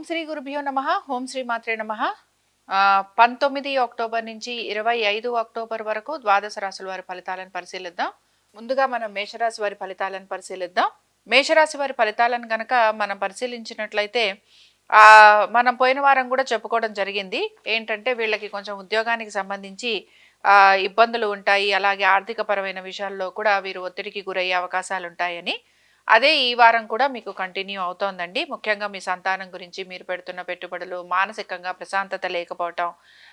ఓం శ్రీ గురుభ్యో నమ ఓం శ్రీ మాత్రే నమ. పంతొమ్మిది అక్టోబర్ నుంచి ఇరవై ఐదు అక్టోబర్ వరకు ద్వాదశ రాశుల వారి ఫలితాలను పరిశీలిద్దాం. ముందుగా మనం మేషరాశి వారి ఫలితాలను పరిశీలిద్దాం. మేషరాశి వారి ఫలితాలను గనక మనం పరిశీలించినట్లయితే మనం పోయిన వారం కూడా చెప్పుకోవడం జరిగింది. ఏంటంటే వీళ్ళకి కొంచెం ఉద్యోగానికి సంబంధించి ఇబ్బందులు ఉంటాయి. అలాగే ఆర్థికపరమైన విషయాల్లో కూడా వీరు ఒత్తిడికి గురయ్యే అవకాశాలు ఉంటాయని. అదే ఈ వారం కూడా మీకు కంటిన్యూ అవుతోందండి. ముఖ్యంగా మీ సంతానం గురించి మీరు పెడుతున్న పెట్టుబడులు మానసికంగా ప్రశాంతత లేకపోవటం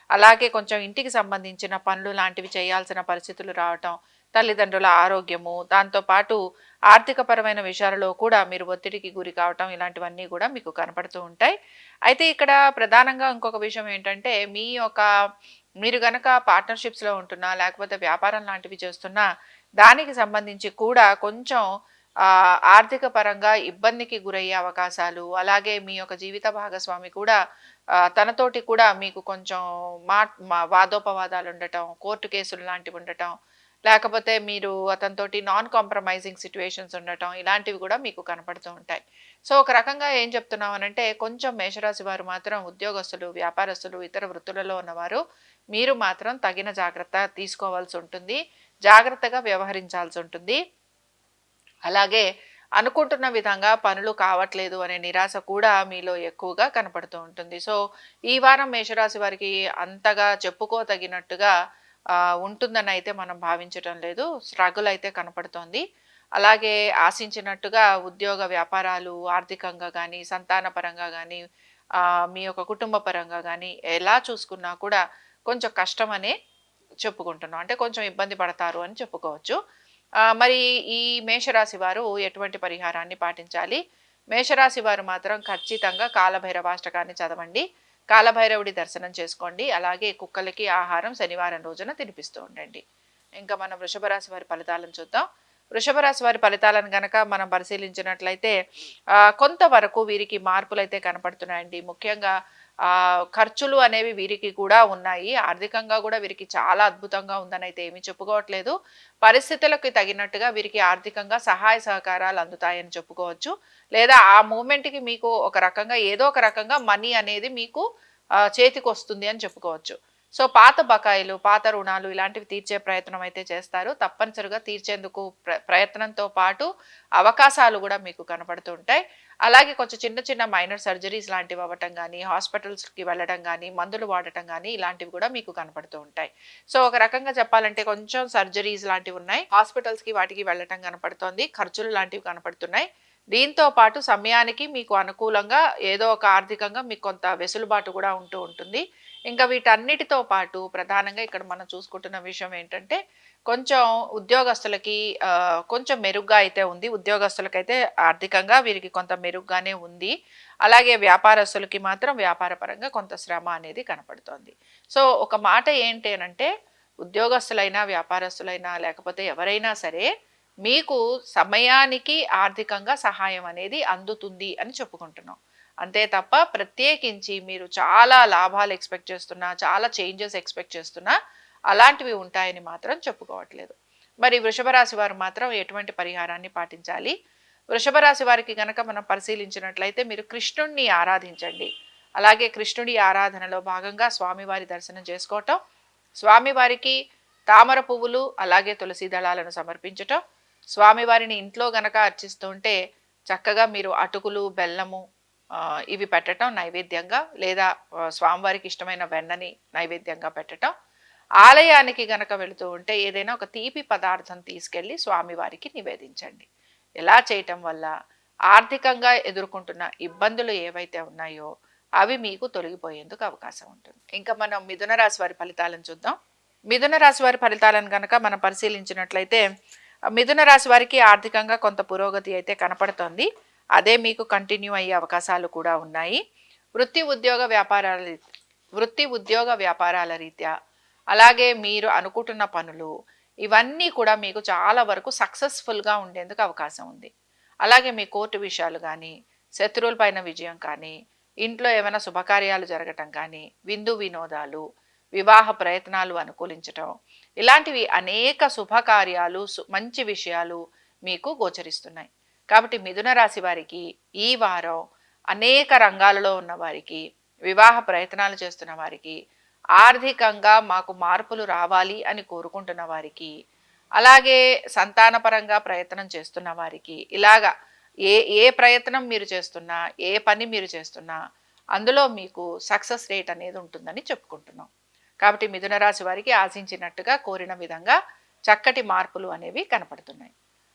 అలాగే కొంచెం ఇంటికి సంబంధించిన పనులు లాంటివి చేయాల్సిన పరిస్థితులు రావటం తల్లిదండ్రుల ఆరోగ్యము దాంతోపాటు ఆర్థికపరమైన విషయాలలో కూడా మీరు ఒత్తిడికి గురి కావటం ఇలాంటివన్నీ కూడా మీకు కనపడుతూ ఉంటాయి. అయితే ఇక్కడ ప్రధానంగా ఇంకొక విషయం ఏంటంటే మీ యొక్క మీరు గనక పార్ట్నర్షిప్స్లో ఉంటున్నా లేకపోతే వ్యాపారం లాంటివి చేస్తున్నా దానికి సంబంధించి కూడా కొంచెం ఆర్థిక పరంగా ఇబ్బందికి గురయ్యే అవకాశాలు అలాగే మీ యొక్క జీవిత భాగస్వామి కూడా తనతోటి కూడా మీకు కొంచెం మా వాదోపవాదాలు ఉండటం కోర్టు కేసులు లాంటివి ఉండటం లేకపోతే మీరు అతనితోటి నాన్ కాంప్రమైజింగ్ సిచ్యువేషన్స్ ఉండటం ఇలాంటివి కూడా మీకు కనపడుతూ ఉంటాయి. సో ఒక రకంగా ఏం చెప్తున్నామనంటే కొంచెం మేషరాశి వారు మాత్రం ఉద్యోగస్తులు వ్యాపారస్తులు ఇతర వృత్తులలో ఉన్నవారు మీరు మాత్రం తగిన జాగ్రత్త తీసుకోవాల్సి ఉంటుంది జాగ్రత్తగా వ్యవహరించాల్సి ఉంటుంది. అలాగే అనుకుంటున్న విధంగా పనులు కావట్లేదు అనే నిరాశ కూడా మీలో ఎక్కువగా కనపడుతూ ఉంటుంది. సో ఈ వారం మేషరాశి వారికి అంతగా చెప్పుకోతగినట్టుగా ఉంటుందని అయితే మనం భావించటం లేదు. స్ట్రగుల్ అయితే కనపడుతోంది. అలాగే ఆశించినట్టుగా ఉద్యోగ వ్యాపారాలు ఆర్థికంగా కానీ సంతానపరంగా కానీ మీ యొక్క కుటుంబ పరంగా కానీ ఎలా చూసుకున్నా కూడా కొంచెం కష్టమనే చెప్పుకుంటున్నాం. అంటే కొంచెం ఇబ్బంది పడతారు అని చెప్పుకోవచ్చు. మరి ఈ మేషరాశి వారు ఎటువంటి పరిహారాన్ని పాటించాలి? మేషరాశి వారు మాత్రం ఖచ్చితంగా కాలభైరవాష్టకాన్ని చదవండి. కాలభైరవుడి దర్శనం చేసుకోండి. అలాగే కుక్కలకి ఆహారం శనివారం రోజున తినిపిస్తూ ఉండండి. ఇంకా మనం వృషభ రాశి వారి ఫలితాలను చూద్దాం. వృషభ రాశి వారి ఫలితాలను గనక మనం పరిశీలించినట్లయితే కొంతవరకు వీరికి మార్పులు అయితే కనపడుతున్నాయండి. ముఖ్యంగా ఖర్చులు అనేవి వీరికి కూడా ఉన్నాయి. ఆర్థికంగా కూడా వీరికి చాలా అద్భుతంగా ఉందని అయితే ఏమీ చెప్పుకోవట్లేదు. పరిస్థితులకు తగినట్టుగా వీరికి ఆర్థికంగా సహాయ సహకారాలు అందుతాయని చెప్పుకోవచ్చు. లేదా ఆ మూమెంట్కి మీకు ఒక రకంగా ఏదో ఒక రకంగా మనీ అనేది మీకు చేతికి వస్తుంది అని చెప్పుకోవచ్చు. సో పాత బకాయిలు పాత రుణాలు ఇలాంటివి తీర్చే ప్రయత్నం అయితే చేస్తారు. తప్పనిసరిగా తీర్చేందుకు ప్ర ప్రయత్నంతో పాటు అవకాశాలు కూడా మీకు కనపడుతుంటాయి అలాగే కొంచెం చిన్న చిన్న మైనర్ సర్జరీస్ లాంటివి అవ్వటం కానీ హాస్పిటల్స్కి వెళ్ళడం కానీ మందులు వాడటం కానీ ఇలాంటివి కూడా మీకు కనపడుతూ ఉంటాయి. సో ఒక రకంగా చెప్పాలంటే కొంచెం సర్జరీస్ లాంటివి ఉన్నాయి. హాస్పిటల్స్కి వాటికి వెళ్ళటం కనపడుతోంది. ఖర్చులు లాంటివి కనపడుతున్నాయి. దీంతో పాటు సమయానికి మీకు అనుకూలంగా ఏదో ఒక ఆర్థికంగా మీకు కొంత వెసులుబాటు కూడా ఉంటూ ఉంటుంది. ఇంకా వీటన్నిటితో పాటు ప్రధానంగా ఇక్కడ మనం చూసుకుంటున్న విషయం ఏంటంటే కొంచెం ఉద్యోగస్తులకి కొంచెం మెరుగ్గా అయితే ఉంది. ఉద్యోగస్తులకైతే ఆర్థికంగా వీరికి కొంత మెరుగ్గానే ఉంది. అలాగే వ్యాపారస్తులకి మాత్రం వ్యాపారపరంగా కొంత శ్రమ అనేది కనపడుతోంది. సో ఒక మాట ఏంటి అంటే ఉద్యోగస్తులైనా వ్యాపారస్తులైనా లేకపోతే ఎవరైనా సరే మీకు సమయానికి ఆర్థికంగా సహాయం అనేది అందుతుంది అని చెప్పుకుంటున్నాం. అంతే తప్ప ప్రత్యేకించి మీరు చాలా లాభాలు ఎక్స్పెక్ట్ చేస్తున్నా చాలా చేంజెస్ ఎక్స్పెక్ట్ చేస్తున్నా అలాంటివి ఉంటాయని మాత్రం చెప్పుకోవట్లేదు. మరి వృషభ రాశి వారు మాత్రం ఎటువంటి పరిహారాన్ని పాటించాలి? వృషభ రాశి వారికి గనక మనం పరిశీలించినట్లయితే మీరు కృష్ణుణ్ణి ఆరాధించండి. అలాగే కృష్ణుడి ఆరాధనలో భాగంగా స్వామివారి దర్శనం చేసుకోవటం స్వామివారికి తామర పువ్వులు అలాగే తులసి దళాలను సమర్పించటం స్వామివారిని ఇంట్లో గనక అర్చిస్తుంటే చక్కగా మీరు అటుకులు బెల్లము ఇవి పెట్టటం నైవేద్యంగా లేదా స్వామివారికి ఇష్టమైన వెన్నని నైవేద్యంగా పెట్టటం ఆలయానికి గనక వెళుతూ ఉంటే ఏదైనా ఒక తీపి పదార్థం తీసుకెళ్ళి స్వామివారికి నివేదించండి. ఎలా చేయటం వల్ల ఆర్థికంగా ఎదుర్కొంటున్న ఇబ్బందులు ఏవైతే ఉన్నాయో అవి మీకు తొలగిపోయేందుకు అవకాశం ఉంటుంది. ఇంకా మనం మిథున రాశి వారి ఫలితాలను చూద్దాం. మిథున రాశి వారి ఫలితాలను కనుక మనం పరిశీలించినట్లయితే మిథున రాశి వారికి ఆర్థికంగా కొంత పురోగతి అయితే కనపడుతోంది. అదే మీకు కంటిన్యూ అయ్యే అవకాశాలు కూడా ఉన్నాయి. వృత్తి ఉద్యోగ వ్యాపారాల రీ- వృత్తి ఉద్యోగ వ్యాపారాల రీత్యా అలాగే మీరు అనుకుంటున్న పనులు ఇవన్నీ కూడా మీకు చాలా వరకు సక్సెస్ఫుల్గా ఉండేందుకు అవకాశం ఉంది. అలాగే మీ కోర్టు విషయాలు కానీ శత్రువులపైన విజయం కానీ ఇంట్లో ఏమైనా శుభకార్యాలు జరగటం కానీ విందు వినోదాలు వివాహ ప్రయత్నాలు అనుకూలించటం ఇలాంటివి అనేక శుభకార్యాలు మంచి విషయాలు మీకు గోచరిస్తున్నాయి. కాబట్టి మిథున రాశి వారికి ఈ వారం అనేక రంగాలలో ఉన్న వారికి వివాహ ప్రయత్నాలు చేస్తున్న వారికి ఆర్థికంగా మాకు మార్పులు రావాలి అని కోరుకుంటున్న వారికి అలాగే సంతానపరంగా ప్రయత్నం చేస్తున్న వారికి ఇలాగా ఏ ఏ ప్రయత్నం మీరు చేస్తున్నా ఏ పని మీరు చేస్తున్నా అందులో మీకు సక్సెస్ రేట్ అనేది ఉంటుందని చెప్పుకుంటున్నాం. కాబట్టి మిథున రాశి వారికి ఆశించినట్టుగా కోరిన విధంగా చక్కటి మార్పులు అనేవి కనపడుతున్నాయి.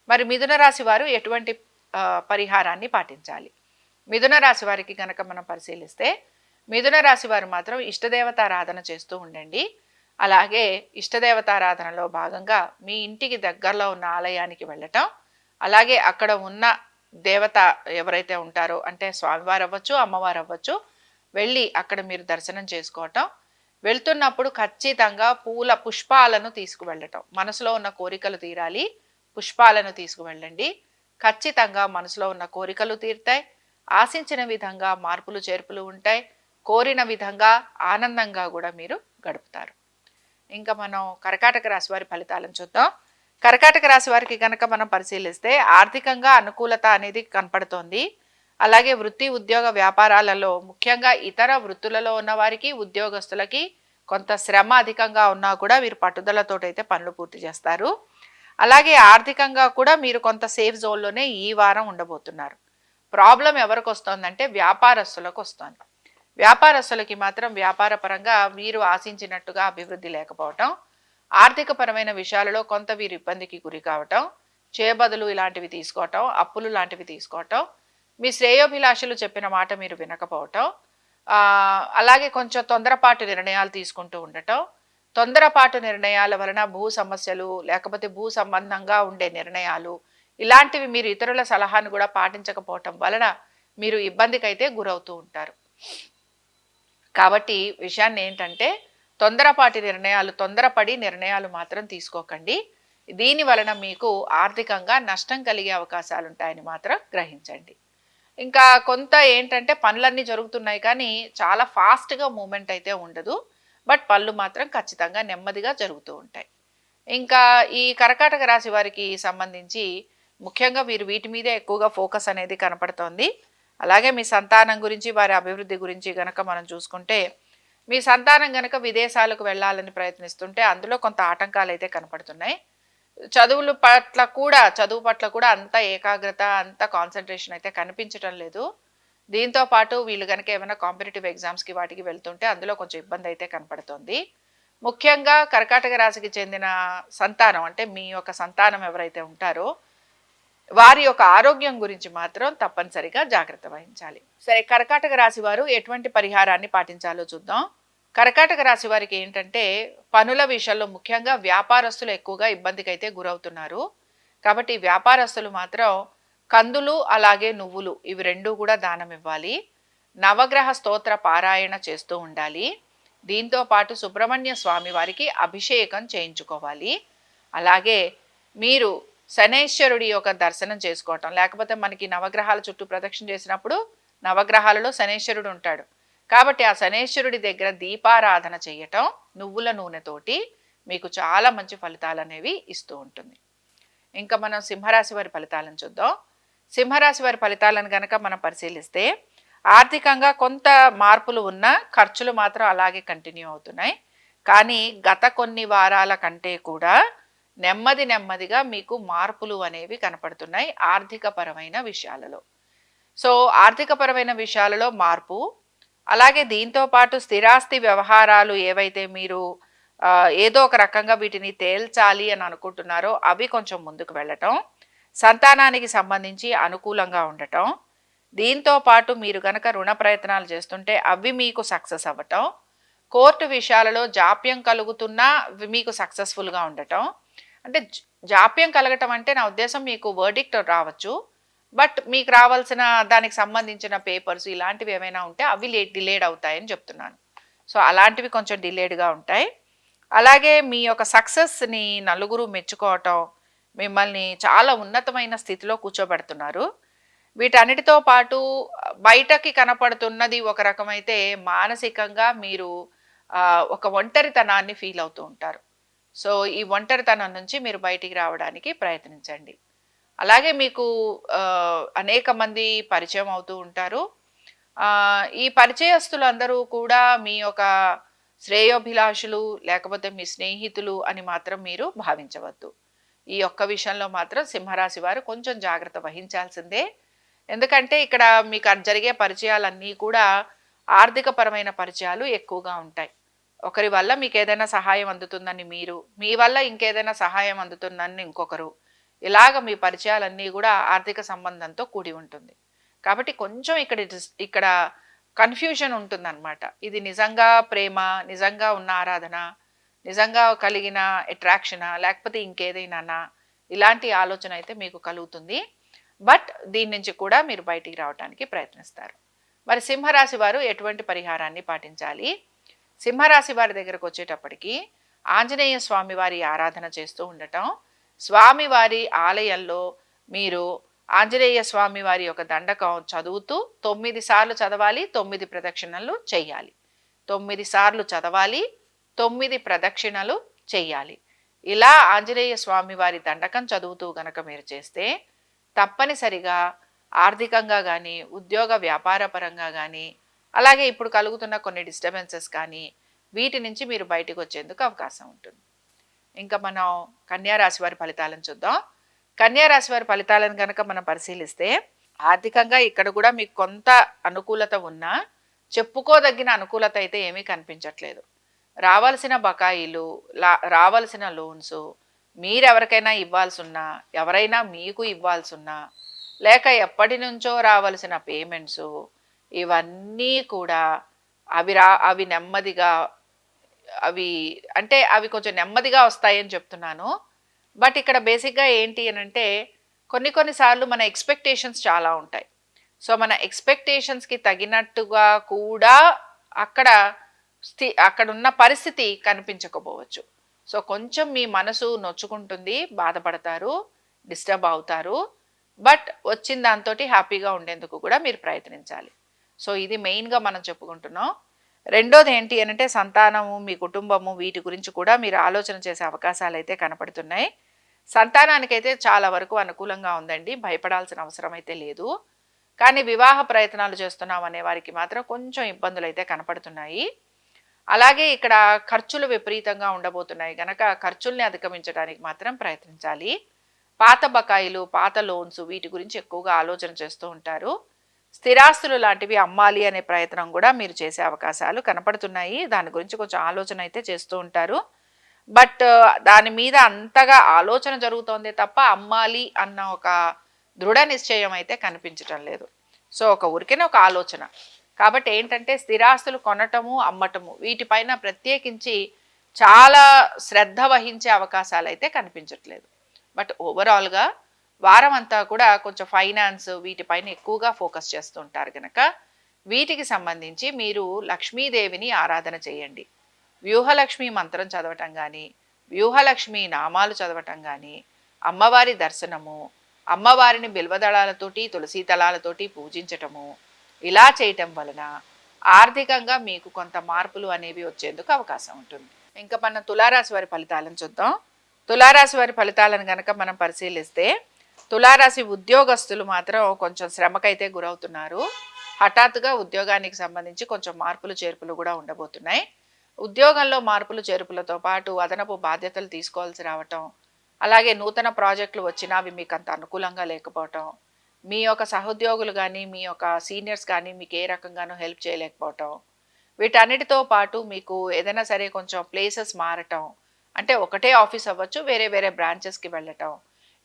మరి మిథున రాశి వారు ఎటువంటి పరిహారాన్ని పాటించాలి? మిథున రాశి వారికి కనుక మనం పరిశీలిస్తే మిథున రాశి వారు మాత్రం ఇష్టదేవతారాధన చేస్తూ ఉండండి. అలాగే ఇష్టదేవతారాధనలో భాగంగా మీ ఇంటికి దగ్గరలో ఉన్న ఆలయానికి వెళ్ళటం అలాగే అక్కడ ఉన్న దేవత ఎవరైతే ఉంటారో అంటే స్వామివారు అవ్వచ్చు అమ్మవారు అవ్వచ్చు వెళ్ళి అక్కడ మీరు దర్శనం చేసుకోవటం వెళ్తున్నప్పుడు ఖచ్చితంగా పూల పుష్పాలను తీసుకువెళ్ళటం మనసులో ఉన్న కోరికలు తీరాలి పుష్పాలను తీసుకువెళ్ళండి. ఖచ్చితంగా మనసులో ఉన్న కోరికలు తీరుతాయి ఆశించిన విధంగా మార్పులు చేర్పులు ఉంటాయి కోరిన విధంగా ఆనందంగా కూడా మీరు గడుపుతారు. ఇంకా మనం కర్కాటక రాశి వారి ఫలితాలను చూద్దాం. కర్కాటక రాశి వారికి కనుక మనం పరిశీలిస్తే ఆర్థికంగా అనుకూలత అనేది కనపడుతోంది. అలాగే వృత్తి ఉద్యోగ వ్యాపారాలలో ముఖ్యంగా ఇతర వృత్తులలో ఉన్న వారికి ఉద్యోగస్తులకి కొంత శ్రమ అధికంగా ఉన్నా కూడా వీరు పట్టుదలతోటైతే పనులు పూర్తి చేస్తారు. అలాగే ఆర్థికంగా కూడా మీరు కొంత సేఫ్ జోన్లోనే ఈ వారం ఉండబోతున్నారు. ప్రాబ్లం ఎవరికి వస్తుందంటే వ్యాపారస్తులకు వస్తుంది. వ్యాపారస్తులకి మాత్రం వ్యాపార పరంగా వీరు ఆశించినట్టుగా అభివృద్ధి లేకపోవటం ఆర్థిక పరమైన విషయాలలో కొంత వీరు ఇబ్బందికి గురి కావటం చేయబదులు ఇలాంటివి తీసుకోవటం అప్పులు లాంటివి తీసుకోవటం మీ శ్రేయోభిలాషులు చెప్పిన మాట మీరు వినకపోవటం అలాగే కొంచెం తొందరపాటు నిర్ణయాలు తీసుకుంటూ ఉండటం. తొందరపాటు నిర్ణయాల వలన భూ సమస్యలు లేకపోతే భూ సంబంధంగా ఉండే నిర్ణయాలు ఇలాంటివి మీరు ఇతరుల సలహాను కూడా పాటించకపోవటం వలన మీరు ఇబ్బందికైతే గురవుతూ ఉంటారు. కాబట్టి విషయాన్ని ఏంటంటే తొందరపాటి నిర్ణయాలు తొందరపడి నిర్ణయాలు మాత్రం తీసుకోకండి. దీని వలన మీకు ఆర్థికంగా నష్టం కలిగే అవకాశాలు ఉంటాయని మాత్రం గ్రహించండి. ఇంకా కొంత ఏంటంటే పనులన్నీ జరుగుతున్నాయి కానీ చాలా ఫాస్ట్గా మూమెంట్ అయితే ఉండదు. బట్ పళ్ళు మాత్రం ఖచ్చితంగా నెమ్మదిగా జరుగుతూ ఉంటాయి. ఇంకా ఈ కర్కాటక రాశి వారికి సంబంధించి ముఖ్యంగా వీరు వీటి మీదే ఎక్కువగా ఫోకస్ అనేది కనపడుతోంది. అలాగే మీ సంతానం గురించి వారి అభివృద్ధి గురించి గనక మనం చూసుకుంటే మీ సంతానం గనక విదేశాలకు వెళ్ళాలని ప్రయత్నిస్తుంటే అందులో కొంత ఆటంకాలు అయితే కనపడుతున్నాయి. చదువుల పట్ల కూడా చదువు పట్ల కూడా అంత ఏకాగ్రత అంత కాన్సన్ట్రేషన్ అయితే కనిపించడం లేదు. దీంతో పాటు వీళ్ళు కనుక ఏమైనా కాంపిటేటివ్ ఎగ్జామ్స్కి వాటికి వెళ్తుంటే అందులో కొంచెం ఇబ్బంది అయితే కనపడుతుంది. ముఖ్యంగా కర్కాటక రాశికి చెందిన సంతానం అంటే మీ యొక్క సంతానం ఎవరైతే ఉంటారో వారి యొక్క ఆరోగ్యం గురించి మాత్రం తప్పనిసరిగా జాగ్రత్త వహించాలి. సరే కర్కాటక రాశి వారు ఎటువంటి పరిహారాన్ని పాటించాలో చూద్దాం. కర్కాటక రాశి వారికి ఏంటంటే పనుల విషయంలో ముఖ్యంగా వ్యాపారస్తులు ఎక్కువగా ఇబ్బందికైతే గురవుతున్నారు. కాబట్టి వ్యాపారస్తులు మాత్రం కందులు అలాగే నువ్వులు ఇవి రెండూ కూడా దానం ఇవ్వాలి. నవగ్రహ స్తోత్ర పారాయణ చేస్తూ ఉండాలి. దీంతో పాటు సుబ్రహ్మణ్య స్వామి వారికి అభిషేకం చేయించుకోవాలి. అలాగే మీరు శనేశ్వరుడి యొక్క దర్శనం చేసుకోవటం లేకపోతే మనకి నవగ్రహాల చుట్టూ ప్రదక్షిణ చేసినప్పుడు నవగ్రహాలలో శనేశ్వరుడు ఉంటాడు. కాబట్టి ఆ శనేశ్వరుడి దగ్గర దీపారాధన చేయటం నువ్వుల నూనెతోటి మీకు చాలా మంచి ఫలితాలు అనేవి ఇస్తూ ఉంటుంది. ఇంకా మనం సింహరాశి వారి ఫలితాలను చూద్దాం. సింహరాశి వారి ఫలితాలను కనుక మనం పరిశీలిస్తే ఆర్థికంగా కొంత మార్పులు ఉన్న ఖర్చులు మాత్రం అలాగే కంటిన్యూ అవుతున్నాయి. కానీ గత కొన్ని వారాల కంటే కూడా నెమ్మది నెమ్మదిగా మీకు మార్పులు అనేవి కనపడుతున్నాయి ఆర్థిక పరమైన విషయాలలో. సో ఆర్థిక పరమైన విషయాలలో మార్పు అలాగే దీంతో పాటు స్థిరాస్తి వ్యవహారాలు ఏవైతే మీరు ఏదో ఒక రకంగా వీటిని తేల్చాలి అని అనుకుంటున్నారో అవి కొంచెం ముందుకు వెళ్ళటం సంతానానికి సంబంధించి అనుకూలంగా ఉండటం దీంతో పాటు మీరు గనక రుణ ప్రయత్నాలు చేస్తుంటే అవి మీకు సక్సెస్ అవ్వటం కోర్టు విషయాలలో జాప్యం కలుగుతున్నా మీకు సక్సెస్ఫుల్గా ఉండటం. అంటే జాప్యం కలగటం అంటే నా ఉద్దేశం మీకు వర్డిక్ట్ రావచ్చు. బట్ మీకు రావాల్సిన దానికి సంబంధించిన పేపర్స్ ఇలాంటివి ఏమైనా ఉంటే అవి లేట్ డిలేడ్ అవుతాయని చెప్తున్నాను. సో అలాంటివి కొంచెం డిలేడ్గా ఉంటాయి. అలాగే మీ యొక్క సక్సెస్ని నలుగురు మెచ్చుకోవటం మిమ్మల్ని చాలా ఉన్నతమైన స్థితిలో కూర్చోబెడుతున్నారు. వీటన్నిటితో పాటు బయటకి కనపడుతున్నది ఒక రకమైతే మానసికంగా మీరు ఒక ఒంటరితనాన్ని ఫీల్ అవుతూ ఉంటారు. సో ఈ ఒంటరితనం నుంచి మీరు బయటికి రావడానికి ప్రయత్నించండి. అలాగే మీకు అనేక మంది పరిచయం అవుతూ ఉంటారు. ఈ పరిచయస్తులు అందరూ కూడా మీ యొక్క శ్రేయోభిలాషులు లేకపోతే మీ స్నేహితులు అని మాత్రం మీరు భావించవద్దు. ఈ ఒక్క విషయంలో మాత్రం సింహరాశి వారు కొంచెం జాగ్రత్త వహించాల్సిందే. ఎందుకంటే ఇక్కడ మీకు జరిగే పరిచయాలన్నీ కూడా ఆర్థికపరమైన పరిచయాలు ఎక్కువగా ఉంటాయి. ఒకరి వల్ల మీకు ఏదైనా సహాయం అందుతుందని మీరు మీ వల్ల ఇంకేదైనా సహాయం అందుతుందని ఇంకొకరు. ఇలాగ మీ పరిచయాలన్నీ కూడా ఆర్థిక సంబంధంతో కూడి ఉంటుంది. కాబట్టి కొంచెం ఇక్కడ ఇక్కడ కన్ఫ్యూజన్ ఉంటుందన్నమాట. ఇది నిజంగా ప్రేమ నిజంగా ఉన్న ఆరాధన నిజంగా కలిగిన అట్రాక్షనా లేకపోతే ఇంకేదైనానా? ఇలాంటి ఆలోచన అయితే మీకు కలుగుతుంది. బట్ దీని నుంచి కూడా మీరు బయటికి రావడానికి ప్రయత్నిస్తారు. మరి సింహరాశి వారు ఎటువంటి పరిహారాన్ని పాటించాలి? సింహరాశి వారి దగ్గరకు వచ్చేటప్పటికి ఆంజనేయ స్వామి వారి ఆరాధన చేస్తూ ఉండటం. స్వామివారి ఆలయంలో మీరు ఆంజనేయ స్వామి వారి యొక్క దండకం చదువుతూ తొమ్మిది సార్లు చదవాలి తొమ్మిది ప్రదక్షిణలు చెయ్యాలి. తొమ్మిది సార్లు చదవాలి తొమ్మిది ప్రదక్షిణలు చెయ్యాలి. ఇలా ఆంజనేయ స్వామి వారి దండకం చదువుతూ గనక మీరు చేస్తే తప్పనిసరిగా ఆర్థికంగా కానీ ఉద్యోగ వ్యాపార పరంగా కానీ అలాగే ఇప్పుడు కలుగుతున్న కొన్ని డిస్టర్బెన్సెస్ కానీ వీటి నుంచి మీరు బయటకు వచ్చేందుకు అవకాశం ఉంటుంది. ఇంకా మనం కన్యారాశి వారి ఫలితాలను చూద్దాం. కన్యారాశి వారి ఫలితాలను కనుక మనం పరిశీలిస్తే ఆర్థికంగా ఇక్కడ కూడా మీకు కొంత అనుకూలత ఉన్నా చెప్పుకోదగిన అనుకూలత అయితే ఏమీ కనిపించట్లేదు. రావాల్సిన బకాయిలు లా రావాల్సిన లోన్స్ మీరెవరికైనా ఇవ్వాల్సి ఉన్నా ఎవరైనా మీకు ఇవ్వాల్సి ఉన్నా లేక ఎప్పటి నుంచో రావాల్సిన పేమెంట్స్ ఇవన్నీ కూడా అవి రా అవి నెమ్మదిగా అవి అంటే అవి కొంచెం నెమ్మదిగా వస్తాయని చెప్తున్నాను. బట్ ఇక్కడ బేసిక్గా ఏంటి అని అంటే కొన్ని కొన్నిసార్లు మన ఎక్స్పెక్టేషన్స్ చాలా ఉంటాయి. సో మన ఎక్స్పెక్టేషన్స్కి తగినట్టుగా కూడా అక్కడ స్థి అక్కడ ఉన్న పరిస్థితి కనిపించకపోవచ్చు. సో కొంచెం మీ మనసు నొచ్చుకుంటుంది బాధపడతారు డిస్టర్బ్ అవుతారు. బట్ వచ్చిన దాంతో హ్యాపీగా ఉండేందుకు కూడా మీరు ప్రయత్నించాలి. సో ఇది మెయిన్గా మనం చెప్పుకుంటున్నాం. రెండోది ఏంటి అని అంటే సంతానము మీ కుటుంబము వీటి గురించి కూడా మీరు ఆలోచన చేసే అవకాశాలు అయితే కనపడుతున్నాయి. సంతానానికైతే చాలా వరకు అనుకూలంగా ఉందండి భయపడాల్సిన అవసరం అయితే లేదు. కానీ వివాహ ప్రయత్నాలు చేస్తున్నాం అనే వారికి మాత్రం కొంచెం ఇబ్బందులు అయితే కనపడుతున్నాయి. అలాగే ఇక్కడ ఖర్చులు విపరీతంగా ఉండబోతున్నాయి గనక ఖర్చుల్ని అధిగమించడానికి మాత్రం ప్రయత్నించాలి. పాత బకాయిలు పాత లోన్స్ వీటి గురించి ఎక్కువగా ఆలోచన చేస్తూ ఉంటారు. స్థిరాస్తులు లాంటివి అమ్మాలి అనే ప్రయత్నం కూడా మీరు చేసే అవకాశాలు కనపడుతున్నాయి. దాని గురించి కొంచెం ఆలోచన అయితే చేస్తూ ఉంటారు. బట్ దాని మీద అంతగా ఆలోచన జరుగుతోంది తప్ప అమ్మాలి అన్న ఒక దృఢ నిశ్చయం అయితే కనిపించటం లేదు. సో ఒక ఊరికేనే ఒక ఆలోచన. కాబట్టి ఏంటంటే స్థిరాస్తులు కొనటము అమ్మటము వీటిపైన ప్రత్యేకించి చాలా శ్రద్ధ వహించే అవకాశాలు అయితే కనిపించట్లేదు. బట్ ఓవరాల్గా వారం అంతా కూడా కొంచెం ఫైనాన్స్ వీటిపైన ఎక్కువగా ఫోకస్ చేస్తుంటారు కనుక వీటికి సంబంధించి మీరు లక్ష్మీదేవిని ఆరాధన చేయండి. వ్యూహలక్ష్మి మంత్రం చదవటం కానీ వ్యూహలక్ష్మి నామాలు చదవటం కానీ అమ్మవారి దర్శనము అమ్మవారిని బిల్వదళాలతోటి తులసి దళాలతోటి పూజించటము ఇలా చేయటం వలన ఆర్థికంగా మీకు కొంత మార్పులు అనేవి వచ్చేందుకు అవకాశం ఉంటుంది. ఇంకా మన తులారాశి వారి ఫలితాలను చూద్దాం. తులారాశి వారి ఫలితాలను కనుక మనం పరిశీలిస్తే తులారాశి ఉద్యోగస్తులు మాత్రం కొంచెం శ్రమకైతే గురవుతున్నారు. హఠాత్తుగా ఉద్యోగానికి సంబంధించి కొంచెం మార్పులు చేర్పులు కూడా ఉండబోతున్నాయి. ఉద్యోగంలో మార్పులు చేర్పులతో పాటు అదనపు బాధ్యతలు తీసుకోవాల్సి రావటం అలాగే నూతన ప్రాజెక్టులు వచ్చినా అవి మీకు అంత అనుకూలంగా లేకపోవటం మీ యొక్క సహోద్యోగులు కానీ మీ యొక్క సీనియర్స్ కానీ మీకు ఏ రకంగానూ హెల్ప్ చేయలేకపోవటం వీటన్నిటితో పాటు మీకు ఏదైనా సరే కొంచెం ప్లేసెస్ మారటం అంటే ఒకటే ఆఫీస్ అవ్వచ్చు వేరే వేరే బ్రాంచెస్కి వెళ్ళటం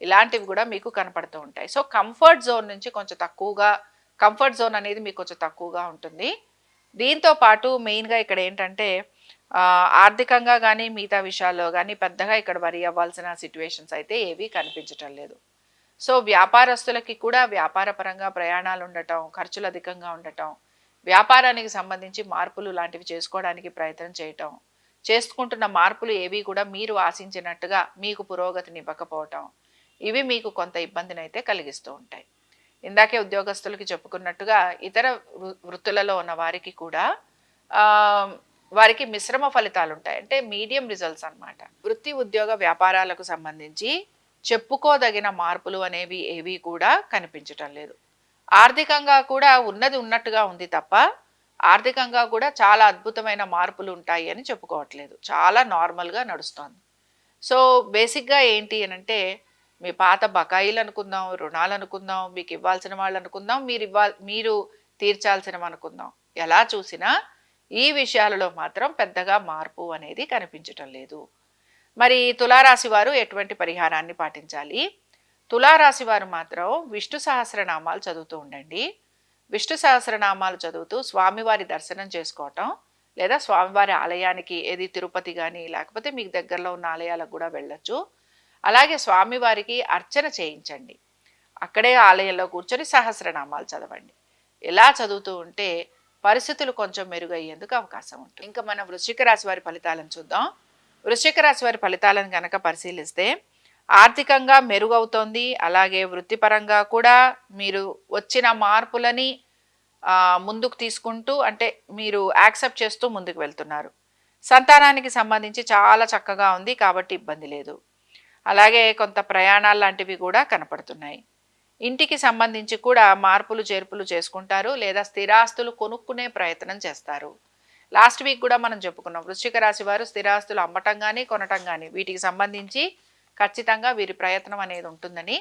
ఇలాంటివి కూడా మీకు కనపడుతూ ఉంటాయి. సో కంఫర్ట్ జోన్ నుంచి కొంచెం తక్కువగా కంఫర్ట్ జోన్ అనేది మీకు కొంచెం తక్కువగా ఉంటుంది. దీంతో పాటు మెయిన్గా ఇక్కడ ఏంటంటే ఆర్థికంగా కానీ మిగతా విషయాల్లో కానీ పెద్దగా ఇక్కడ వరి అవ్వాల్సిన సిచ్యువేషన్స్ అయితే ఏవీ కనిపించటం లేదు. సో వ్యాపారస్తులకి కూడా వ్యాపారపరంగా ప్రయాణాలు ఉండటం ఖర్చులు అధికంగా ఉండటం వ్యాపారానికి సంబంధించి మార్పులు లాంటివి చేసుకోవడానికి ప్రయత్నం చేయటం చేసుకుంటున్న మార్పులు ఏవి కూడా మీరు ఆశించినట్టుగా మీకు పురోగతిని ఇవ్వకపోవటం ఇవి మీకు కొంత ఇబ్బందిని అయితే కలిగిస్తూ ఉంటాయి. ఇందాకే ఉద్యోగస్తులకి చెప్పుకున్నట్టుగా ఇతర వృ- వృత్తులలో ఉన్న వారికి కూడా వారికి మిశ్రమ ఫలితాలు ఉంటాయి. అంటే మీడియం రిజల్ట్స్ అన్నమాట. వృత్తి ఉద్యోగ వ్యాపారాలకు సంబంధించి చెప్పుకోదగిన మార్పులు అనేవి ఏవి కూడా కనిపించటం లేదు. ఆర్థికంగా కూడా ఉన్నది ఉన్నట్టుగా ఉంది తప్ప ఆర్థికంగా కూడా చాలా అద్భుతమైన మార్పులు ఉంటాయి అని చెప్పుకోవట్లేదు. చాలా నార్మల్గా నడుస్తోంది. సో బేసిక్గా ఏంటి అని అంటే మీ పాత బకాయిలు అనుకుందాం రుణాలు అనుకుందాం మీకు ఇవ్వాల్సిన వాళ్ళు అనుకుందాం మీరు ఇవ్వాలి మీరు తీర్చాల్సినవి అనుకుందాం ఎలా చూసినా ఈ విషయాలలో మాత్రం పెద్దగా మార్పు అనేది కనిపించటం లేదు. మరి తులారాశి వారు ఎటువంటి పరిహారాన్ని పాటించాలి? తులారాశి వారు మాత్రం విష్ణు సహస్రనామాలు చదువుతూ ఉండండి. విష్ణు సహస్రనామాలు చదువుతూ స్వామివారి దర్శనం చేసుకోవటం లేదా స్వామివారి ఆలయానికి ఏది తిరుపతి కానీ లేకపోతే మీకు దగ్గరలో ఉన్న ఆలయాలకు కూడా వెళ్ళొచ్చు. అలాగే స్వామివారికి అర్చన చేయించండి. అక్కడే ఆలయంలో కూర్చొని సహస్రనామాలు చదవండి. ఇలా చదువుతూ ఉంటే పరిస్థితులు కొంచెం మెరుగయ్యేందుకు అవకాశం ఉంటుంది. ఇంకా మనం వృశ్చిక రాశి వారి ఫలితాలను చూద్దాం. వృశ్చిక రాశి వారి ఫలితాలను కనుక పరిశీలిస్తే ఆర్థికంగా మెరుగవుతోంది. అలాగే వృత్తిపరంగా కూడా మీరు వచ్చిన మార్పులని ముందుకు తీసుకుంటూ అంటే మీరు యాక్సెప్ట్ చేస్తూ ముందుకు వెళ్తున్నారు. సంతానానికి సంబంధించి చాలా చక్కగా ఉంది కాబట్టి ఇబ్బంది లేదు. అలాగే కొంత ప్రయాణాలు లాంటివి కూడా కనపడుతున్నాయి. ఇంటికి సంబంధించి కూడా మార్పులు చేర్పులు చేసుకుంటారు లేదా స్థిరాస్తులు కొనుక్కునే ప్రయత్నం చేస్తారు. లాస్ట్ వీక్ కూడా మనం చెప్పుకున్నాం వృశ్చిక రాశి వారు స్థిరాస్తులు అమ్మటం కానీ కొనటం కానీ వీటికి సంబంధించి ఖచ్చితంగా వీరి ప్రయత్నం అనేది ఉంటుందని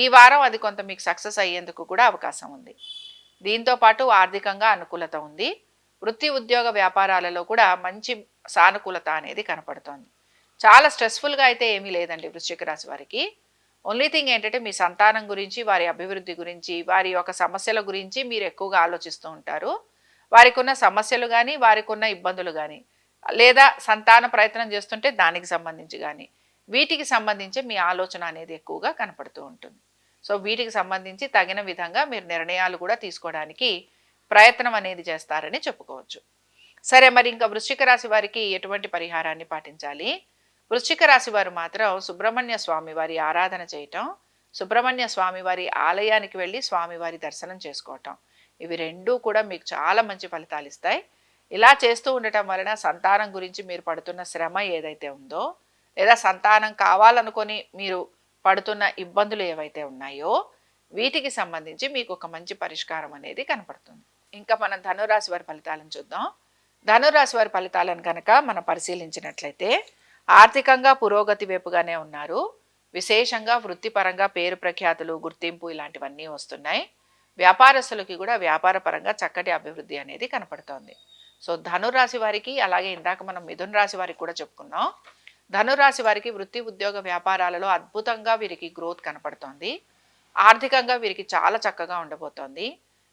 ఈ వారం అది కొంత మీకు సక్సెస్ అయ్యేందుకు కూడా అవకాశం ఉంది. దీంతో పాటు ఆర్థికంగా అనుకూలత ఉంది. వృత్తి ఉద్యోగ వ్యాపారాలలో కూడా మంచి సానుకూలత అనేది కనపడుతోంది. చాలా స్ట్రెస్ఫుల్గా అయితే ఏమీ లేదండి వృశ్చిక రాశి వారికి. ఓన్లీ థింగ్ ఏంటంటే మీ సంతానం గురించి వారి అభివృద్ధి గురించి వారి యొక్క సమస్యల గురించి మీరు ఎక్కువగా ఆలోచిస్తూ ఉంటారు. వారికి ఉన్న సమస్యలు కానీ వారికి ఉన్న ఇబ్బందులు కానీ లేదా సంతాన ప్రయత్నం చేస్తుంటే దానికి సంబంధించి కానీ వీటికి సంబంధించి మీ ఆలోచన అనేది ఎక్కువగా కనపడుతూ ఉంటుంది. సో వీటికి సంబంధించి తగిన విధంగా మీరు నిర్ణయాలు కూడా తీసుకోవడానికి ప్రయత్నం అనేది చేస్తారని చెప్పుకోవచ్చు. సరే మరి ఇంకా వృశ్చిక రాశి వారికి ఎటువంటి పరిహారాన్ని పాటించాలి? వృశ్చిక రాశి వారు మాత్రం సుబ్రహ్మణ్య స్వామి వారి ఆరాధన చేయటం సుబ్రహ్మణ్య స్వామి వారి ఆలయానికి వెళ్ళి స్వామివారి దర్శనం చేసుకోవటం. ఇవి రెండూ కూడా మీకు చాలా మంచి ఫలితాలు ఇస్తాయి. ఇలా చేస్తూ ఉండటం వలన సంతానం గురించి మీరు పడుతున్న శ్రమ ఏదైతే ఉందో లేదా సంతానం కావాలనుకొని మీరు పడుతున్న ఇబ్బందులు ఏవైతే ఉన్నాయో వీటికి సంబంధించి మీకు ఒక మంచి పరిష్కారం అనేది కనపడుతుంది. ఇంకా మనం ధనురాశి వారి ఫలితాలను చూద్దాం. ధనురాశి వారి ఫలితాలను కనుక మనం పరిశీలించినట్లయితే ఆర్థికంగా పురోగతి వైపుగానే ఉన్నారు. విశేషంగా వృత్తిపరంగా పేరు ప్రఖ్యాతులు గుర్తింపు ఇలాంటివన్నీ వస్తున్నాయి. వ్యాపారస్తులకి కూడా వ్యాపార పరంగా చక్కటి అభివృద్ధి అనేది కనపడుతోంది. సో ధనురాశి వారికి అలాగే ఇందాక మనం మిథున రాశి వారికి కూడా చెప్పుకున్నాం. ధనురాశి వారికి వృత్తి ఉద్యోగ వ్యాపారాలలో అద్భుతంగా వీరికి గ్రోత్ కనపడుతోంది. ఆర్థికంగా వీరికి చాలా చక్కగా ఉండబోతోంది.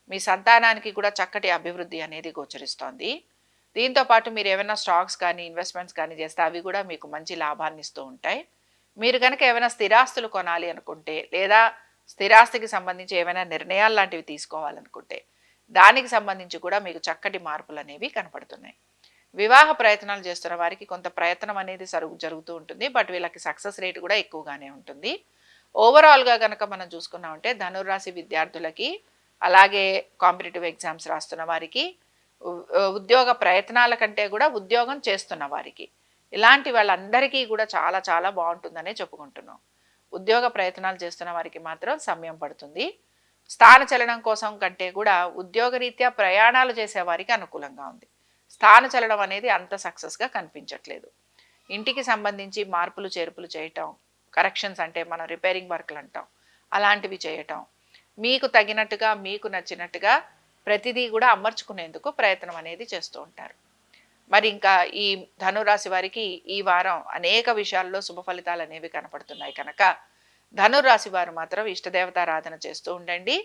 మీ సంతానానికి కూడా చక్కటి అభివృద్ధి అనేది గోచరిస్తోంది. దీంతో పాటు మీరు ఏమైనా స్టాక్స్ కానీ ఇన్వెస్ట్మెంట్స్ కానీ చేస్తే అవి కూడా మీకు మంచి లాభాన్ని ఇస్తూ ఉంటాయి. మీరు కనుక ఏమైనా స్థిరాస్తులు కొనాలి అనుకుంటే లేదా స్థిరాస్తికి సంబంధించి ఏమైనా నిర్ణయాలు లాంటివి తీసుకోవాలనుకుంటే దానికి సంబంధించి కూడా మీకు చక్కటి మార్పులు అనేవి కనపడుతున్నాయి. వివాహ ప్రయత్నాలు చేస్తున్న వారికి కొంత ప్రయత్నం అనేది సరుగు జరుగుతూ ఉంటుంది. బట్ వీళ్ళకి సక్సెస్ రేట్ కూడా ఎక్కువగానే ఉంటుంది. ఓవరాల్గా కనుక మనం చూసుకున్నామంటే ధనుర్రాశి విద్యార్థులకి అలాగే కాంపిటేటివ్ ఎగ్జామ్స్ రాస్తున్న వారికి ఉద్యోగ ప్రయత్నాల కంటే కూడా ఉద్యోగం చేస్తున్న వారికి. ఇలాంటి వాళ్ళందరికీ కూడా చాలా చాలా బాగుంటుందనే చెప్పుకుంటున్నాం. ఉద్యోగ ప్రయత్నాలు చేస్తున్న వారికి మాత్రం సమయం పడుతుంది. స్థాన చలనం కోసం కంటే కూడా ఉద్యోగరీత్యా ప్రయాణాలు చేసేవారికి అనుకూలంగా ఉంది. స్థాన చలనం అనేది అంత సక్సెస్గా కనిపించట్లేదు. ఇంటికి సంబంధించి మార్పులు చేర్పులు చేయటం కరెక్షన్స్ అంటే మనం రిపేరింగ్ వర్క్లు అంటాం అలాంటివి చేయటం మీకు తగినట్టుగా మీకు నచ్చినట్టుగా ప్రతిదీ కూడా అమర్చుకునేందుకు ప్రయత్నం అనేది చేస్తూ ఉంటారు. మరి ఇంకా ఈ ధనురాశి వారికి ఈ వారం అనేక విషయాల్లో శుభ ఫలితాలు అనేవి కనపడుతున్నాయి కనుక ధనురాశి వారు మాత్రం ఇష్టదేవతారాధన చేస్తూ ఉండండి.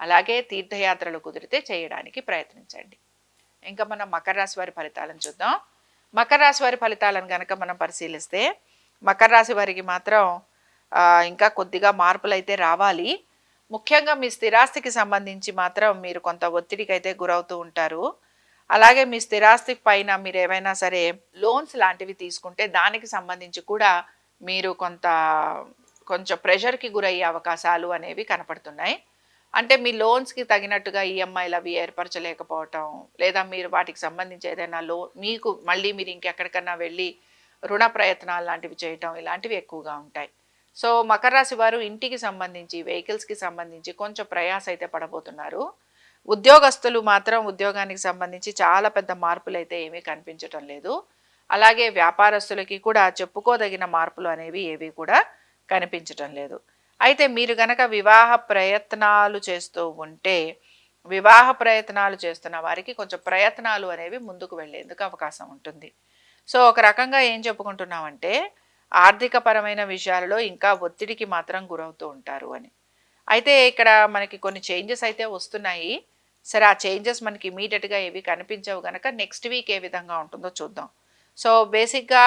అలాగే తీర్థయాత్రలు కుదిరితే చేయడానికి ప్రయత్నించండి. ఇంకా మనం మకర రాశి వారి ఫలితాలను చూద్దాం. మకర రాశి వారి ఫలితాలను కనుక మనం పరిశీలిస్తే మకర రాశి వారికి మాత్రం ఇంకా కొద్దిగా మార్పులు అయితే రావాలి. ముఖ్యంగా మీ స్థిరాస్తికి సంబంధించి మాత్రం మీరు కొంత ఒత్తిడికి అయితే గురవుతూ ఉంటారు. అలాగే మీ స్థిరాస్తి పైన మీరు ఏమైనా సరే లోన్స్ లాంటివి తీసుకుంటే దానికి సంబంధించి కూడా మీరు కొంత కొంచెం ప్రెషర్కి గురయ్యే అవకాశాలు అనేవి కనపడుతున్నాయి. అంటే మీ లోన్స్కి తగినట్టుగా ఈఎంఐలు అవి ఏర్పరచలేకపోవటం లేదా మీరు వాటికి సంబంధించి ఏదైనా లో మీకు మళ్ళీ మీరు ఇంకెక్కడికన్నా వెళ్ళి రుణ ప్రయత్నాలు లాంటివి చేయటం ఇలాంటివి ఎక్కువగా ఉంటాయి. సో మకర రాశి వారు ఇంటికి సంబంధించి వెహికల్స్కి సంబంధించి కొంచెం ప్రయాస అయితే పడబోతున్నారు. ఉద్యోగస్తులు మాత్రం ఉద్యోగానికి సంబంధించి చాలా పెద్ద మార్పులు అయితే ఏమీ కనిపించటం లేదు. అలాగే వ్యాపారస్తులకి కూడా చెప్పుకోదగిన మార్పులు అనేవి ఏవి కూడా కనిపించటం లేదు. అయితే మీరు గనక వివాహ ప్రయత్నాలు చేస్తూ ఉంటే వివాహ ప్రయత్నాలు చేస్తున్న వారికి కొంచెం ప్రయత్నాలు అనేవి ముందుకు వెళ్ళేందుకు అవకాశం ఉంటుంది. సో ఒక రకంగా ఏం చెప్పుకుంటున్నామంటే ఆర్థికపరమైన విషయాలలో ఇంకా ఒత్తిడికి మాత్రం గురవుతూ ఉంటారు అని. అయితే ఇక్కడ మనకి కొన్ని చేంజెస్ అయితే వస్తున్నాయి. సరే ఆ చేంజెస్ మనకి ఇమీడియట్గా ఏవి కనిపించవు కనుక నెక్స్ట్ వీక్ ఏ విధంగా ఉంటుందో చూద్దాం. సో బేసిక్గా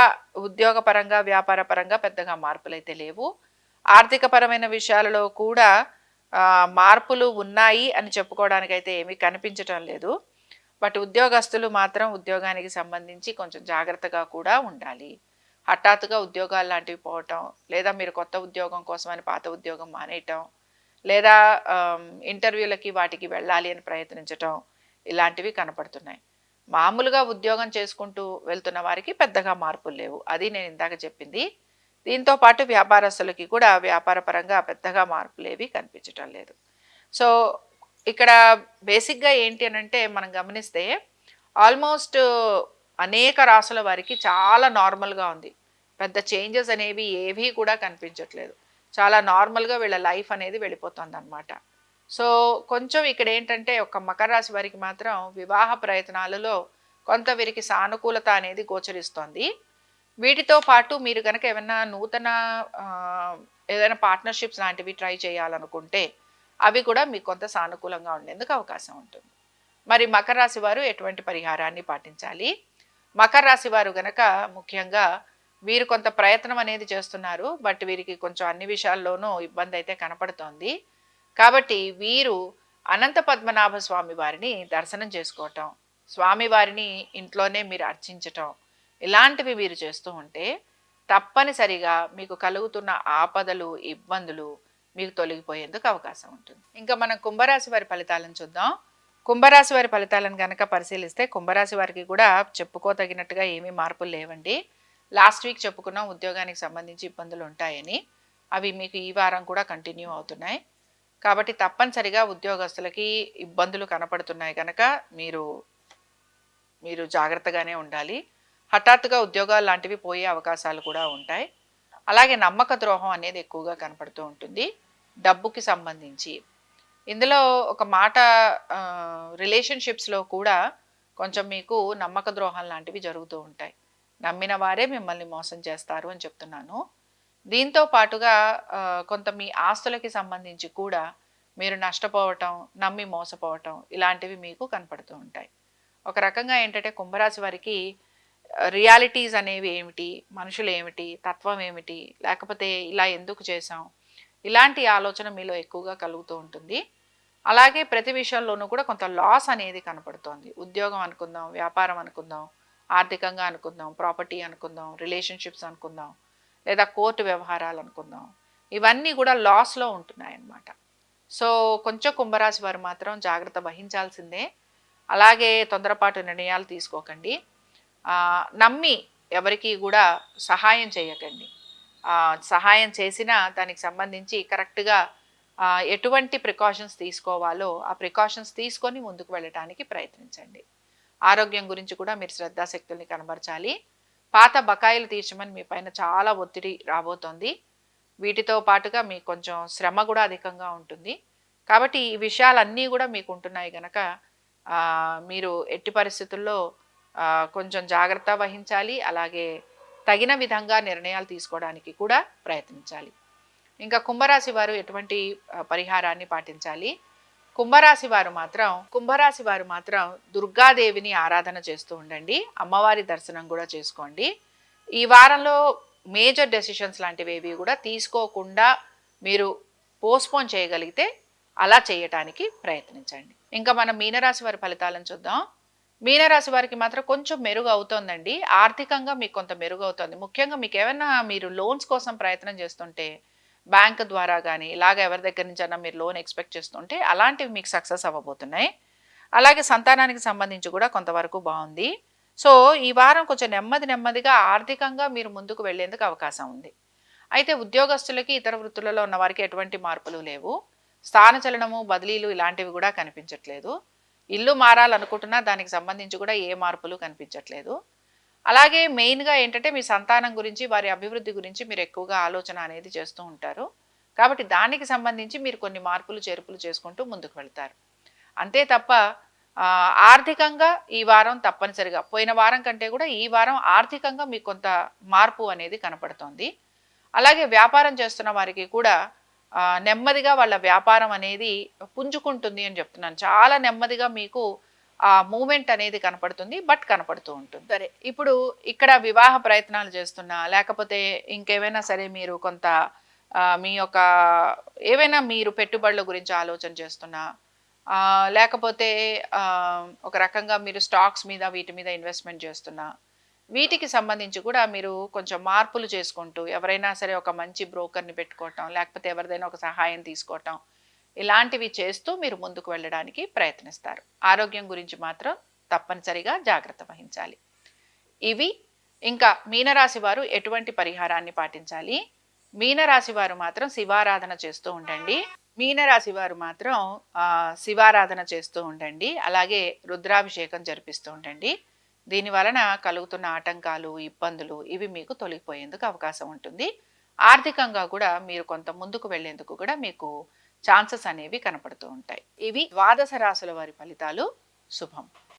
ఉద్యోగపరంగా వ్యాపార పరంగా పెద్దగా మార్పులు అయితే లేవు. ఆర్థికపరమైన విషయాలలో కూడా మార్పులు ఉన్నాయి అని చెప్పుకోవడానికి అయితే ఏమీ కనిపించటం లేదు. బట్ ఉద్యోగస్తులు మాత్రం ఉద్యోగానికి సంబంధించి కొంచెం జాగ్రత్తగా కూడా ఉండాలి. హఠాత్తుగా ఉద్యోగాలు లాంటివి పోవటం లేదా మీరు కొత్త ఉద్యోగం కోసమని పాత ఉద్యోగం మానేయటం లేదా ఇంటర్వ్యూలకి వాటికి వెళ్ళాలి అని ప్రయత్నించటం ఇలాంటివి కనపడుతున్నాయి. మామూలుగా ఉద్యోగం చేసుకుంటూ వెళ్తున్న వారికి పెద్దగా మార్పులు లేవు. అది నేను ఇందాక చెప్పింది. దీంతో పాటు వ్యాపారస్తులకి కూడా వ్యాపార పరంగా పెద్దగా మార్పులేవి కనిపించటం లేదు. సో ఇక్కడ బేసిక్గా ఏంటి అని అంటే మనం గమనిస్తే ఆల్మోస్ట్ అనేక రాసుల వారికి చాలా నార్మల్గా ఉంది. పెద్ద చేంజెస్ అనేవి ఏవీ కూడా కనిపించట్లేదు. చాలా నార్మల్గా వీళ్ళ లైఫ్ అనేది వెళ్ళిపోతుంది అనమాట సో కొంచెం ఇక్కడ ఏంటంటే ఒక మకర రాశి వారికి మాత్రం వివాహ ప్రయత్నాలలో కొంత వీరికి సానుకూలత అనేది గోచరిస్తోంది. వీటితో పాటు మీరు కనుక ఏమైనా నూతన ఏదైనా పార్ట్నర్షిప్స్ లాంటివి ట్రై చేయాలనుకుంటే అవి కూడా మీకు కొంత సానుకూలంగా ఉండేందుకు అవకాశం ఉంటుంది. మరి మకర రాశి వారు ఎటువంటి పరిహారాన్ని పాటించాలి? మకర రాశి వారు గనక ముఖ్యంగా వీరు కొంత ప్రయత్నం అనేది చేస్తున్నారు బట్ వీరికి కొంచెం అన్ని విషయాల్లోనూ ఇబ్బంది అయితే కనపడుతోంది. కాబట్టి వీరు అనంత పద్మనాభ స్వామి వారిని దర్శనం చేసుకోవటం స్వామివారిని ఇంట్లోనే మీరు అర్చించటం ఇలాంటివి వీరు చేస్తూ ఉంటే తప్పనిసరిగా మీకు కలుగుతున్న ఆపదలు ఇబ్బందులు మీకు తొలగిపోయేందుకు అవకాశం ఉంటుంది. ఇంకా మనం కుంభరాశి వారి ఫలితాలను చూద్దాం. కుంభరాశి వారి ఫలితాలను కనుక పరిశీలిస్తే కుంభరాశి వారికి కూడా చెప్పుకోతగినట్టుగా ఏమీ మార్పులు లేవండి. లాస్ట్ వీక్ చెప్పుకున్నాం ఉద్యోగానికి సంబంధించి ఇబ్బందులు ఉంటాయని అవి మీకు ఈ వారం కూడా కంటిన్యూ అవుతున్నాయి. కాబట్టి తప్పనిసరిగా ఉద్యోగస్తులకి ఇబ్బందులు కనపడుతున్నాయి కనుక మీరు మీరు జాగ్రత్తగానే ఉండాలి. హఠాత్తుగా ఉద్యోగాలు లాంటివి పోయే అవకాశాలు కూడా ఉంటాయి. అలాగే నమ్మక ద్రోహం అనేది ఎక్కువగా కనపడుతూ ఉంటుంది. డబ్బుకి సంబంధించి. ఇందులో ఒక మాట రిలేషన్షిప్స్లో కూడా కొంచెం మీకు నమ్మక ద్రోహం లాంటివి జరుగుతూ ఉంటాయి. నమ్మిన వారే మిమ్మల్ని మోసం చేస్తారు అని చెప్తున్నాను. దీంతో పాటుగా కొంత మీ ఆస్తులకి సంబంధించి కూడా మీరు నష్టపోవటం నమ్మి మోసపోవటం ఇలాంటివి మీకు కనపడుతూ ఉంటాయి. ఒక రకంగా ఏంటంటే కుంభరాశి వారికి రియాలిటీస్ అనేవి ఏమిటి మనుషులు ఏమిటి తత్వం ఏమిటి లేకపోతే ఇలా ఎందుకు చేసాం ఇలాంటి ఆలోచన మీలో ఎక్కువగా కలుగుతూ ఉంటుంది. అలాగే ప్రతి విషయంలోనూ కూడా కొంత లాస్ అనేది కనపడుతోంది. ఉద్యోగం అనుకుందాం వ్యాపారం అనుకుందాం ఆర్థికంగా అనుకుందాం ప్రాపర్టీ అనుకుందాం రిలేషన్షిప్స్ అనుకుందాం లేదా కోర్టు వ్యవహారాలు అనుకుందాం. ఇవన్నీ కూడా లాస్లో ఉంటున్నాయి అన్నమాట సో కొంచెం కుంభరాశి వారు మాత్రం జాగ్రత్త వహించాల్సిందే. అలాగే తొందరపాటు నిర్ణయాలు తీసుకోకండి. నమ్మి ఎవరికి కూడా సహాయం చేయకండి. సహాయం చేసినా దానికి సంబంధించి కరెక్ట్గా ఎటువంటి ప్రికాషన్స్ తీసుకోవాలో ఆ ప్రికాషన్స్ తీసుకొని ముందుకు వెళ్ళటానికి ప్రయత్నించండి. ఆరోగ్యం గురించి కూడా మీరు శ్రద్ధాశక్తుల్ని కనబరచాలి. పాత బకాయిలు తీర్చమని మీ పైన చాలా ఒత్తిడి రాబోతోంది. వీటితో పాటుగా మీకు కొంచెం శ్రమ కూడా అధికంగా ఉంటుంది. కాబట్టి ఈ విషయాలన్నీ కూడా మీకు ఉంటున్నాయి కనుక మీరు ఎట్టి పరిస్థితుల్లో కొంచెం జాగ్రత్త వహించాలి. అలాగే తగిన విధంగా నిర్ణయాలు తీసుకోవడానికి కూడా ప్రయత్నించాలి. ఇంకా కుంభరాశి వారు ఎటువంటి పరిహారాన్ని పాటించాలి? కుంభరాశి వారు మాత్రం కుంభరాశి వారు మాత్రం దుర్గాదేవిని ఆరాధన చేస్తూ ఉండండి. అమ్మవారి దర్శనం కూడా చేసుకోండి. ఈ వారంలో మేజర్ డెసిషన్స్ లాంటివి ఏవి కూడా తీసుకోకుండా మీరు పోస్ట్పోన్ చేయగలిగితే అలా చేయటానికి ప్రయత్నించండి. ఇంకా మనం మీనరాశి వారి ఫలితాలను చూద్దాం. మీనరాశి వారికి మాత్రం కొంచెం మెరుగు అవుతోందండి ఆర్థికంగా మీకు కొంత మెరుగు అవుతుంది ముఖ్యంగా మీకు ఏమైనా మీరు లోన్స్ కోసం ప్రయత్నం చేస్తుంటే బ్యాంక్ ద్వారా కానీ ఇలాగ ఎవరి దగ్గర నుంచి అన్నా మీరు లోన్ ఎక్స్పెక్ట్ చేస్తుంటే అలాంటివి మీకు సక్సెస్ అవ్వబోతున్నాయి. అలాగే సంతానానికి సంబంధించి కూడా కొంతవరకు బాగుంది. సో ఈ వారం కొంచెం నెమ్మది నెమ్మదిగా ఆర్థికంగా మీరు ముందుకు వెళ్ళేందుకు అవకాశం ఉంది. అయితే ఉద్యోగస్తులకి ఇతర వృత్తులలో ఉన్న వారికి ఎటువంటి మార్పులు లేవు. స్థానచలనము బదిలీలు ఇలాంటివి కూడా కనిపించట్లేదు. ఇల్లు మారాలనుకుంటున్నా దానికి సంబంధించి కూడా ఏ మార్పులు కనిపించట్లేదు. అలాగే మెయిన్గా ఏంటంటే మీ సంతానం గురించి వారి అభివృద్ధి గురించి మీరు ఎక్కువగా ఆలోచన అనేది చేస్తూ ఉంటారు. కాబట్టి దానికి సంబంధించి మీరు కొన్ని మార్పులు చేర్పులు చేసుకుంటూ ముందుకు వెళ్తారు. అంతే తప్ప ఆర్థికంగా ఈ వారం తప్పనిసరిగా పోయిన వారం కంటే కూడా ఈ వారం ఆర్థికంగా మీకు కొంత మార్పు అనేది కనపడుతోంది. అలాగే వ్యాపారం చేస్తున్న వారికి కూడా నెమ్మదిగా వాళ్ళ వ్యాపారం అనేది పుంజుకుంటుంది అని చెప్తున్నాను. చాలా నెమ్మదిగా మీకు ఆ మూమెంట్ అనేది కనపడుతుంది బట్ కనపడుతూ ఉంటుంది. సరే ఇప్పుడు ఇక్కడ వివాహ ప్రయత్నాలు చేస్తున్నా లేకపోతే ఇంకేమైనా సరే మీరు కొంత మీ యొక్క ఏవైనా మీరు పెట్టుబడుల గురించి ఆలోచన చేస్తున్నా లేకపోతే ఒక రకంగా మీరు స్టాక్స్ మీద వీటి మీద ఇన్వెస్ట్మెంట్ చేస్తున్నా వీటికి సంబంధించి కూడా మీరు కొంచెం మార్పులు చేసుకుంటూ ఎవరైనా సరే ఒక మంచి బ్రోకర్ని పెట్టుకోవటం లేకపోతే ఎవరిదైనా ఒక సహాయం తీసుకోవటం ఇలాంటివి చేస్తూ మీరు ముందుకు వెళ్ళడానికి ప్రయత్నిస్తారు. ఆరోగ్యం గురించి మాత్రం తప్పనిసరిగా జాగ్రత్త వహించాలి. ఇవి ఇంకా మీనరాశి వారు ఎటువంటి పరిహారాన్ని పాటించాలి? మీనరాశి వారు మాత్రం శివారాధన చేస్తూ ఉండండి. మీనరాశి వారు మాత్రం శివారాధన చేస్తూ ఉండండి. అలాగే రుద్రాభిషేకం జరిపిస్తూ ఉండండి. దీని వలన కలుగుతున్న ఆటంకాలు ఇబ్బందులు ఇవి మీకు తొలగిపోయేందుకు అవకాశం ఉంటుంది. ఆర్థికంగా కూడా మీరు కొంత ముందుకు వెళ్ళేందుకు కూడా మీకు ఛాన్సెస్ అనేవి కనపడుతూ ఉంటాయి. ఇవి ద్వాదశ రాశుల వారి ఫలితాలు. శుభం.